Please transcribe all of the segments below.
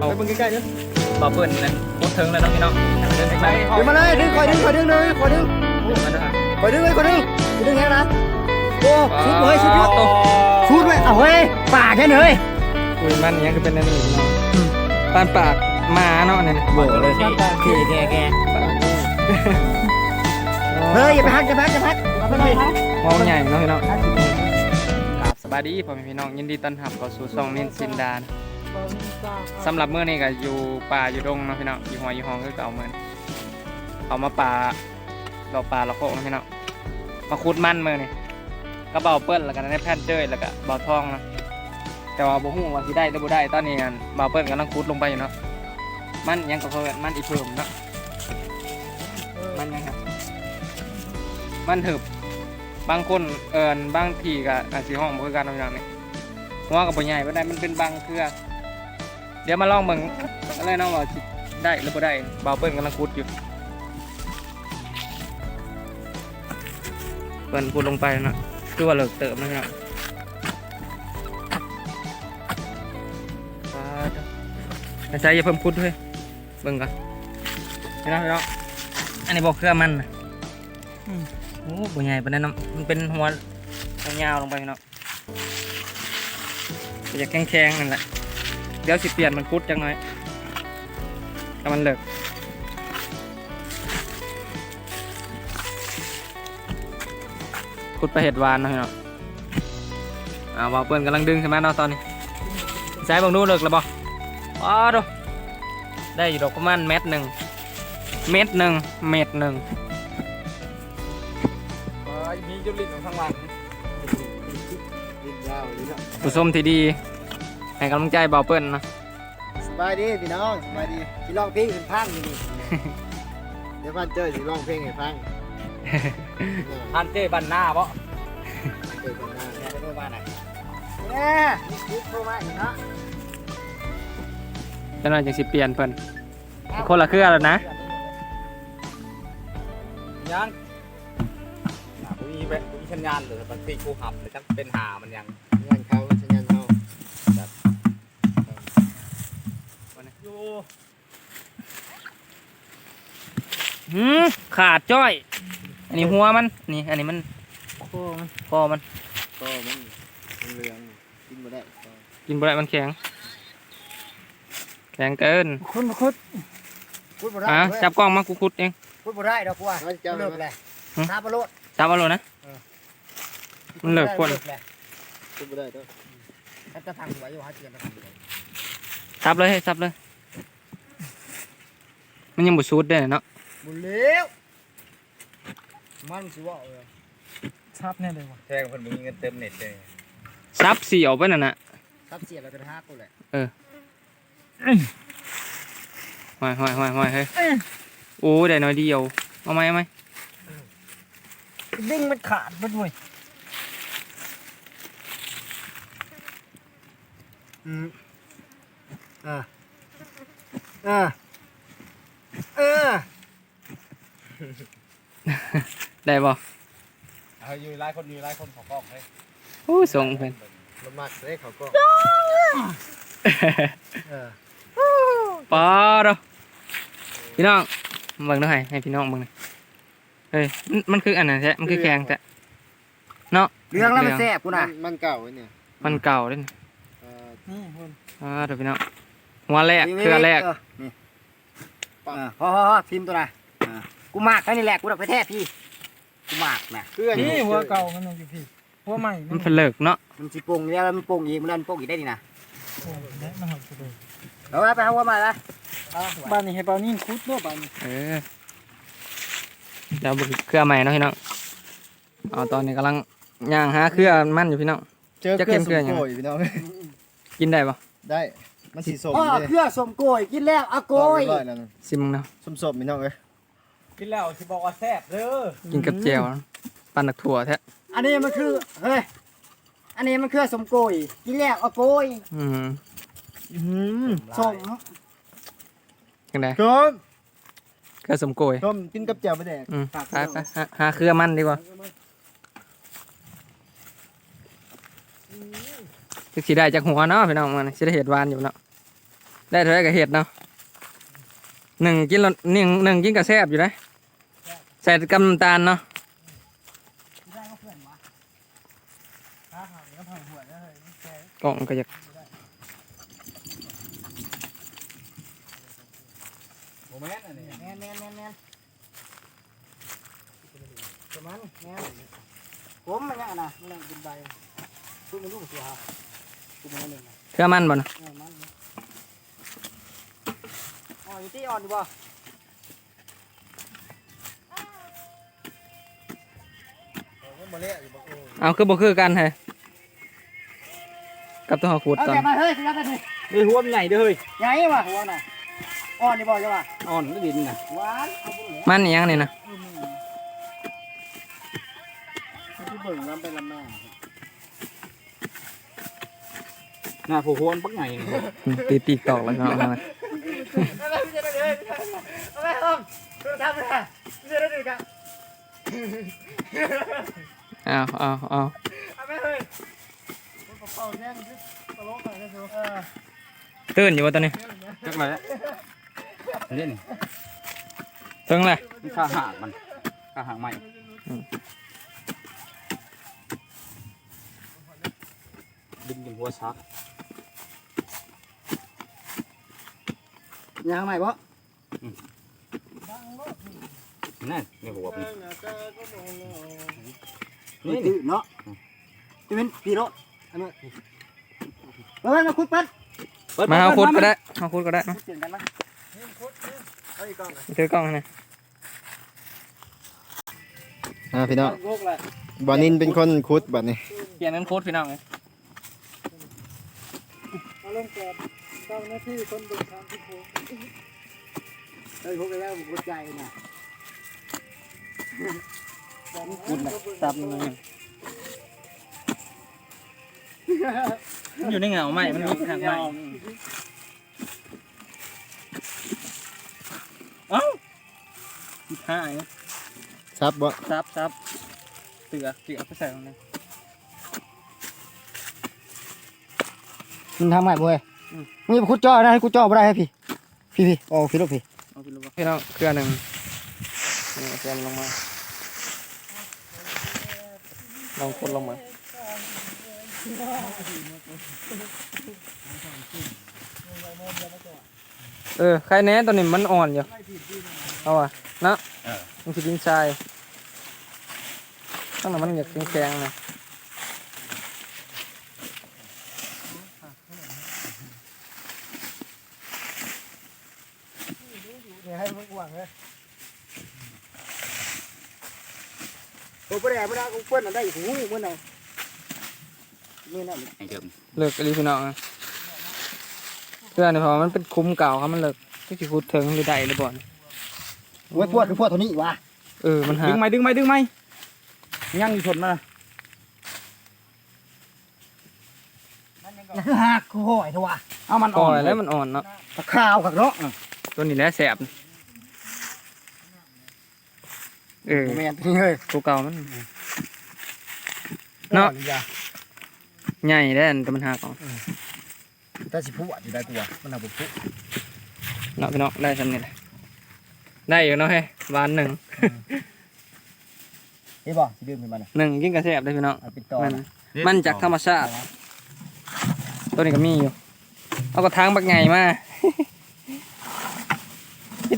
เอาไปเบิ่งใกล้ๆเด้อบ่เปิ้นนั่นโคตรถึงแล้วเนาะพี่น้องเดินไปเดี๋ยวมาเลยดึงคอยดึงคอยดึงเลยคอยดึงดึงมาด้วยคอยดึงเลยคอยดึงคอยดึงแค่นะโอ้ชุดเฮ้ยชุดยอดตัวชุดเว้ยเอาเฮ้ยป่าแค่เนยอุ้ยมันยังคือเป็นอันนี้พี่น้องปานปากหมาเนาะเนี่ยโบเลยพี่แกแกเฮ้ยอย่าไปฮักอย่าไปฮักอย่าไปฮักเอาไปเลยฮักมองใหญ่เนาะพี่น้องครับสบายดีพ่อแม่พี่น้องยินดีต้อนรับเข้าสู่ช่องนินซินดาน สำหรับเมื้อนี้ก็อยู่ป่าอยู่ดงเนาะพี่น้องอยู่หัวอยู่ห้องคือเก่าเหมือนเอามาป่าเราป่าเราโคกนะพี่น้องมาขุดมันเมื้อนี้ก็เบาเปิ้ลแล้วก็ได้แผ่นเจ้ยแล้วก็เบาทองนะแต่ว่าบ่ฮู้ว่าสิได้หรือบ่ได้ตอนนี้อันเบาเปิ้ลกำลังขุดลงไปอยู่เนาะมันยังก็เพิ่นมันอีกเพิ่มเนาะมันยังครับมันถึบบางคนเอิ้นบางทีก็อาจสิห้องบ่คือกันเนาะพี่น้องนี่หัวก็บ่ใหญ่บ่ได้มันเป็นบางเครือ เดี๋ยวมาลองเบิ่งอะไรน้องว่าสิได้หรือบ่ได้เบาเปิ้ลกำลังขุดอยู่ เปิ้นขุดลงไปนะคือว่าเลิกเติมนะพี่น้องปาดไม่ใช่อย่าเพิ่มขุดด้วยเบิ่งก่อนพี่น้องพี่น้องอันนี้บอกเครือมันนะโอ้บ่ใหญ่ปานนั้นนะมันเป็นหัวยาวๆลงไปพี่น้องก็จะแข็งๆนั่นแหละ เดี๋ยวสิเปลี่ยนมันขุดจังหน่อยถ้ามันเลิกขุดไปเห็ดหวานเนาะพี่น้องอ่าว่าเปิ้นกำลังดึงใช่ไหมเนาะตอนนี้ใช้บังดูเลิกแล้วบ่อ้าวดูได้อยู่ดอกประมาณเม็ดหนึ่งเม็ดหนึ่งเม็ดหนึ่งมีจุลินของข้างหลังยาวเลยเนาะผู้ชมที่ดี ให้กำลังใจเบาเปิ้ลเนาะสบายดีพี่น้องสบายดีสิร้องเพลงเป็นพังอยู่นี่ เดี๋ยวพันเจอสิร้องเพลงให้ฟังพันเจ้บันหน้าบ่เจอกันหน้าแม่ได้โทรมาไหนแม่ยุบโทรมาอีกเนาะจังหวะจังสิเปลี่ยนเพิ่นคนละเครือแล้วนะยังอะกูมีแบบกูมีชัญญาณเลยมันตีกูหับเลยจังเป็นหามันยังงานเขา อยู่หืมขาดจ้อย อันนี้หัวมัน นี่ อันนี้มันโอ้มันคอมัน ก็มันเหลืองกินบ่ได้กินบ่ได้มันแข็ง แข็งเกินคุณมาคุดคุดบ่ได้อะจับกล้องมากูขุดเอง คุดบ่ได้ดอกกูว่าเลิกเลยทาบโลดจับเอาเลยนะ มันเลิกคนคุดบ่ได้เด้อถ้าจะทำไว้อยู่หาเทียนจะทำเลยจับเลยให้จับเลย มันยังบ่ชุดได้เนาะบุญเลี้ยวมันสิว่าเออชับแน่เลยว่ะแทงคนมึงมีเงินเต็มเน็ตเลยซับเสียวไปนั่นน่ะทับเสียแล้วก็หากูแหละห้อยห้อยห้อยห้อยเฮ้ยโอ้ได้น้อยเดียวเอาไหมเอาไหมดึงมันขาดไปด้วยอืมอ่าอ่า เออ ได้บ่เอาอยู่หลายคนอยู่หลายคนขอกล้องเลยโอ้ส่งเพิ่นละมัดเลยเขาก็เออปอดอพี่น้องเบิ่งหน่อยให้พี่น้องเบิ่งหน่อยเฮ้ยมันมันคืออันนั้นแท้มันคือแข็งแต่เนาะเรื่องแล้วมันแซ่บกูน่ะมันเก่าเนี่ยมันเก่าเด้นนี่คุณอ่าเดี๋ยวพี่น้องหัวแรกเครือแรกนี่ พอพอพิมพ์ตัวน่ะกูมากแค่นี้แหละกูดับไปแท้พี่กูมากนะนี่หัวเก่ามันอยู่พี่หัวใหม่มันเป็นเลิกเนาะมันสิโป่งเนี่ยแล้วมันโป่งอีกมันเล่นโป่งอีกได้นี่นะแนะนำกูเลยเอาละไปเอาหัวมาละบ้านนี้ให้เปานี่คุดด้วยบ้านนี้เออเดี๋ยวเบิ่งเครือใหม่เนาะพี่น้องเอาตอนนี้กำลังย่างหาเครือมันอยู่พี่น้อง เจอจะเคเค็รื่อมงเครื่องยังไงโกยพี่น้องกินได้ปะได้ มันสีส้มพ่อเลยเครือสมโกยกินแล้วเอาโกยร้อยนั่นซิมงเนาะส้มๆพี่น้องเอ้ยกินแล้วสิบอกว่าแซ่บเด้อกินกับแจวปั่นนักถั่วแท้อันนี้มันคือเฮ้ยอันนี้มันเครือสมโกยกินแล้วเอาโกยอืมสมยังไงชมเครือสมโกยชมกินกับแจ่วไปแดกอืมไปไปหาหาเครือมันดีกว่า จะสิได้จากหัวเนาะพี่น้องมันสิได้เห็ดหวานอยู่เนาะได้เท่าไหรก็เห็ดเนาะหนึ่งกินแล้วหนึ่งหนึ่งกินกับแซบอยู่นะใส่กำน้ำตาลเนาะก่อนวะถ้าผ่านก็ผ่านหัวได้เลยแค่กล่องก็อยากโมเมนอันนี้แมนแมนแมนแมนประมาณแมนผมมันยังนะมันยังเป็นใบพูดมันลูกเสียฮะกูมันหนึ่งนะ เครื่องมันบ่นะเออมันเนี่ยอ๋ออยู่ที่อ่อนดีบ่มาเละอยู่บอกโอ้เอาคือบ่คือกันเฮ้ยกับตัวหอขูดเอาก่อนแกะมาเฮ้ยสิครับท่านนี่นี่หัวมันใหญ่เด้อเฮ้ยใหญ่ว่ะหัวน่ะอ่อนดีบ่ใช่ป่ะอ่อนก็ดินน่ะหวานเอาบุญเหลือมันอีหยังนี่นะที่เบิ่งน้ำเป็นลำหน้ หน้าผู้หัวมันปักใหญ่นี่ตีตีตอกแล้วก็เอามาอะไรไม่ใช่ได้เลยเอาไปห้องทำเลยไม่ใช่ได้เลยกันเอาเอาเอาเอาไปเลยเป่าแย่งตลกหน่อยนะชูเออตื่นอยู่ว่าตอนนี้จักไรเล่นถึงเลยนี่ข้าหากมันข้าหากใหม่อืมดึงจนหัวซัก ยางใหม่ปะนั่นนี่หัวมันนี่นี่เนาะจะเป็นปีโรอันนี้เฮ้ยมาคุดเป็ดมาเอาคุดก็ได้เอาคุดก็ได้มาเปลี่ยนกันไหมเอาอีกกล้องถือกล้องให้หนะอ่าพี่น้องโลกเลยบอนินเป็นคนคุดบัดนี้เปลี่ยนเป็นคุดพี่น้องเลยมาลงแกน เจ้าหน้าที่คนเดินทางที่โพเฮ้ยพวกแกแล้วหัวใจน่ะคุดนะตับมันเลยมันอยู่ในเหงาไหมมันมีทางไหมเอ้าหายซับบ่ซับซับเสือเสือไปใส่ตรงนี้มึงทำใหม่เว้ย มึงอย่าไปคุดจ่อนะให้คุดจ่อไ่ได้ให้พี่ พี่พี่โอ้พี่ลูกพี่เอาไปลงพี่น้องเครื่องหนึ่งเอาเครื่องลงมาลองคนลงมาเออใครแน่ตัวนี้มันอ่อนอยู่เอาอะนะมันคือดินทรายตั้งแต่มันอยากแข็งๆนะ เนี่ยให้มึงหวังเลย โอ้ประเดี๋ยวไม่ได้กูเปิ้ลได้อยู่หูเมื่อไหร่นี่น่ะไอ้เดิมเลิกกันดีพี่น้องนะเพื่อนนี่เพราะว่ามันเป็นคุ้มเก่าครับมันเลิกที่สิพูดถึงหรือใดหรือบ่อนโอ้ยพวดคือพวดเท่านี้วะเออมันหาดึงไหมดึงไหมดึงไหมย่างอยู่ชนมานี่คือหักคือห่อยเถอะวะเอามันก่อ่ออนยแล้วมันอ่อนเนาะตะข้าวกับเนาะตัวนี้แหละแสบ เออแม่นนี่เฮ้ยตัวเก่ามันเนาะใหญ่ได้อันแต่มันหักออกแต่สิผู้อะอยู่ได้กูอะมันเอาบุผู้เนาะพี่น้องได้สำเร็จได้อยู่เนาะเฮ้ยหวานหนึ่งนี่บ่สิดื่มขึ้นมาเนี่ยหนึ่งยิ่งกระแสบได้พี่น้องเอาปิดต่อมันนะมันจากธรรมชาติตัวนี้ก็มีอยู่เอากระถางบักใหญ่มาพี่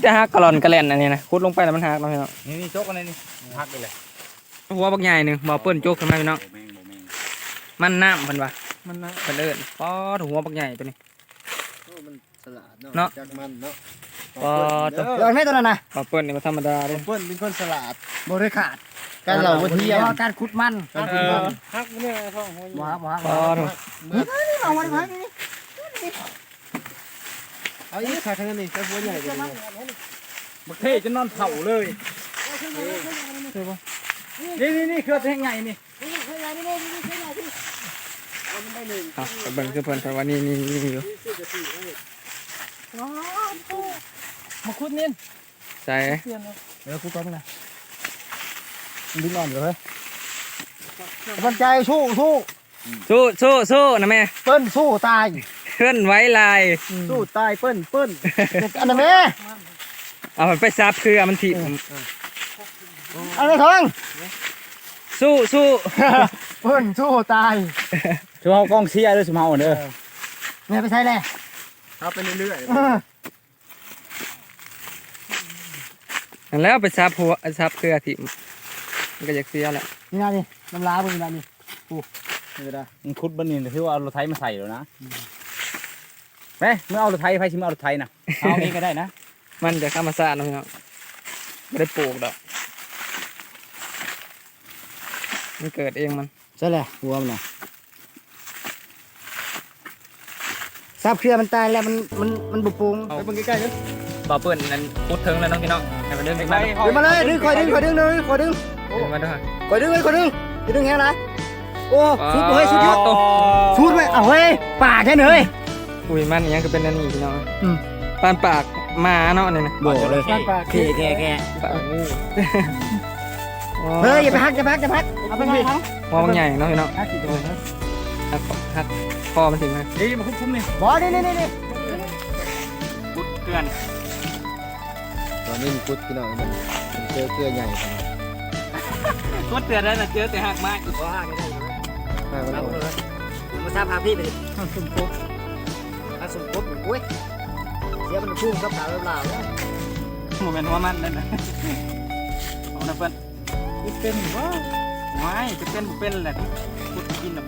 จะหักกระหลอนกระแลนอันนี้นะคุดลงไปแล้วมันหักเนาะพี่น้องนี่นี่โจกอะไรนี่หักไปเลยหัวบักใหญ่หนึ่งบอเปิ้ลโจกขึ้นมาพี่น้องโมเมงโมเมงมันน้ำเพันวะมันน้ำเพันเอิญป๊อดหัวบักใหญ่ตัวนี้ โอ้มันสลัดเนาะเนาะ จากมันเนาะปอดเด้เดี๋ยวแม่ตัวนั้นนะบอเปิ้ลนี่มันธรรมดาเลยเพิ่นเป็นคนสลัดบริขาดการเราบ่เที่ยงพราะการขุดมันการขุดมันหักเนี่ยพ่อหัวบ่ฮักบ่ฮักปอดนี่เอาวันพักนี่ เอาอีกขาข้างนี้แต่หัวใหญ่กว่านี้บักเท่จะนอนเผาเลยนี่นี่นี่เครือแท่งใหญ่นี่เอาไปเบิ่งคือเพิ่นเพราะว่านี่นี่นี่อยู่มาขุดนี่ใส่เดี๋ยวขุดก่อนนะดึงอ่อนอยู่เฮ้ยมันใจสู้สู้สู้สู้สู้นะแม่เปิ้นสู้ตาย เคลื่อนไหวลาย สู้ตายเปิ้นเปิ้นอันนั้นแม่เอามันไปซับคือมันถีบอันนั้นทองสู้สู้เพิ่นสู้ตายช่วยเอากล้องเชียร์ด้วยสมเฮาเด้อแม่ไปใช้แหละเอาไปเรื่อยเออนั่นแล้วไปซับหัวซับเครือถีบมันก็อยากเสียแหละนี่นานี่น้ำลาเบิ่งนี่นานี่ๆนี่ก็ได้มันคุดบันนี่ถือว่าเอารถไถมาใส่แล้วนะ แม่เมื่อเอารถไถไฟชิมเอารถไถนะเอานี้ก็ได้นะมันจะธรรมชาติเนาะพี่น้องไม่ได้ปลูกดอกมันเกิดเองมันใช่แหละหัวมันน่ะทราบเครือมันตายแล้วมันมันมันบุปรุงไปเบิ่งใกล้ๆเด้อบ่เปิ้นนั่นพูดถึงแล้วน้องพี่น้องให้มันเดินไปมาเดี๋ยวมาเลยดึงคอยดึงคอยดึงเลยคอยดึงดึงมาด้วยคอยดึงเลยคอยดึงอย่าดึงแห้งนะโอ้อ๋อสุดเฮ้ยสุดยอดสุดเว้ยเอาเฮ้ยป่าแค่เนย อุ้ยมันอิหยังก็เป็นอันนี้พี่น้องอืม ปานปากหมาเนาะนี่นะโบเลยบ้านปลาแค่แค่แค่ปากงูอ๋อเฮ้ยอย่าไปฮักอย่าไปฮักอย่าไปฮักเอาไปไงทั้งมองใหญ่เนาะพี่น้องฮักกี่ตัวนะหักหักคอมันถึงไหมนี่มาคุ้มๆนี่บอนี่นี่นี่นี่พุดเกลือนตอนนี้มีพุทธพี่น้องมันมันเจอเกลือใหญ่ขนาดพุดเกลือนได้น่ะเจอแต่หักไม้บ่ฮักไม่ได้มากมันเอาอ่อนเลยมาทราบพาพี่ไปดิสุ่มปุ๊บถ้า สุ่มปุ๊บเหมือนกุ้ยเสียมันพุ่งกับขาวเปล่าแล้วโมเมนต์ว่ามันนั่นนะเอานะเพื่อนเป็นว่าไม่จะเป็นบ่เป็นแหละพุดกินหรอก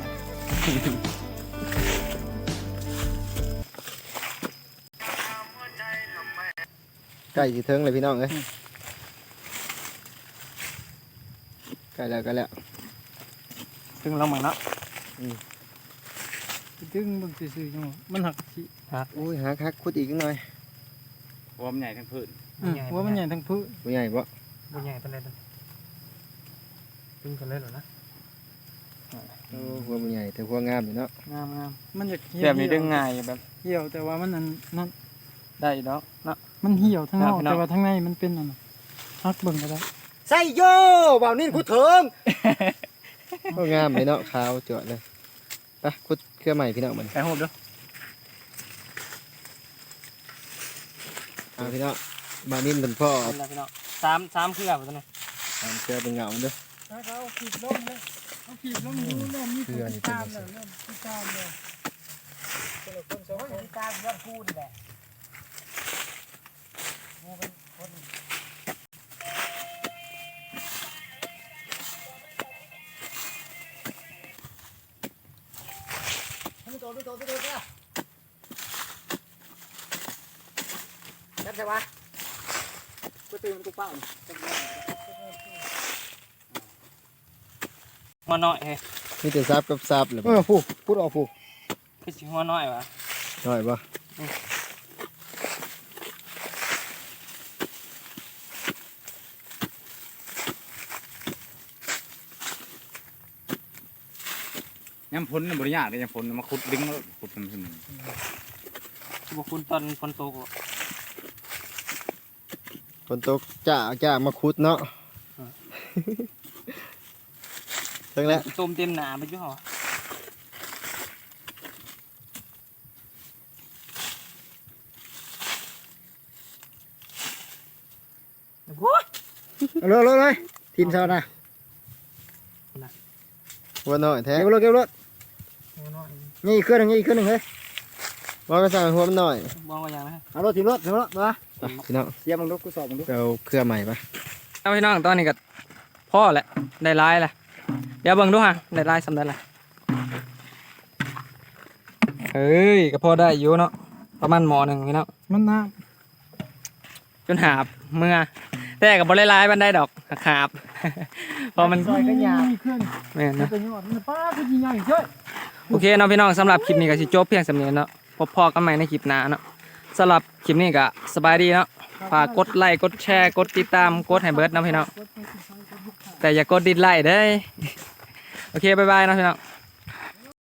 ใกล้สิถึงเลยพี่น้องเอ้ยใกล้แล้วใกล้แล้วถึงเราเหมือนเนาะ ดึงมันซื่อๆจังมันหักสิอุ้ยหักหักคุดอีกหน่อยหัวมันใหญ่ทั้งพื้นหัวมันใหญ่ทั้งพื้นบ่ใหญ่บ่บุญใหญ่เป็นไรตัวตึงกันเลยเหรอนะโอ้หัวมันใหญ่แต่หัวงามอยู่เนาะงามงามมันจะแบบนี้ดึงง่ายแบบเหี่ยวแต่ว่ามันอันนั่นได้ดอกเนาะมันเหี่ยวทั้งนอกครับพี่น้องแต่ว่าทั้งในมันเป็นอันน่ะฮักเบิ่งก็ได้ใส่โยบ่าวนี่กูเถิงก็งามเลยเนาะขาวจั่วเลย ไปคุดเครือใหม่พี่น้องมันไก่โหดด้วยเอาพี่น้องมานิ่มเป็นพ่อเป็นไรพี่น้องสามสามเครือตัวนี้ตามเครือเป็นเงาเด้อถ้าเขาขีดลมเลยเขาขีดลมรู้ลมมีเพื่อนี่เป็นตามเลยเริ่มติดตามเลยตามเรื่องพูดแหละ ดูตัวดูตัวดูตัวจ้ะจับใช่ปะกูตื่นกูเป้าหัวน้อยเฮ้ยมีแต่ซับกับซับเลยเออผู้พูดออกผู้คือสิหัวน้อยวะหน่อย ยำพ้นน่ะบริยากเลยยำพ้นมาขุดดึงแล้วขุดมันขึ้นบุคุณตอนฝนตกฝนตกจ้าจ้ามาคุดเนาะถึงแล้วต้มเต็มหนาไปยุ่งเหรอเอาเลยเลยเลยทีมชาตินะหัวหน่อยแท้ เก็บรถเก็บรถหัว น้อยนี่อีกเครื่องหนึงนี่อีกเครื่องหนึงเฮ้ยว่าก็สั่งหัวมันหน่อยมองว่าอย่างนะเอารถทีมรถทีมรถมาไปพี่น้องเสียมึงดูกูสอบมึงดูไปเอาเครือใหม่ปะเอาพี่น้องตอนนี้ก็พ่อแหละได้ลายแหละเดี๋ยวเบิ่งดูฮะได้ลายสำได้แหละเฮ้ยก็พอได้อยู่เนาะประมาณหมอหนึ่งพี่น้องมันน้จนหาบเมื่อแต่กับบริลายบันได้ดอกหาบ เพอมันำซอยก็ยาวมีเครื่องแม่นมันเนาะเป็นยอดมันป้าก็ยิงใหญ่เจ้ย โอเคเนาะพี่น้องสำหรับคลิปนี้ก็สิจบเพียงสำเนียงเนาะพบพอกันใหม่ในคลิปหน้าเนาะสำหรับคลิปนี้ก็สบายดีเนาะฝากกดไลค์กดแชร์กดติดตามกดให้เบิร์ดเนาะพี่น้องแต่อย่ากดดิสไลค์เด้อโอเคบายบายเนาะพี่น้อง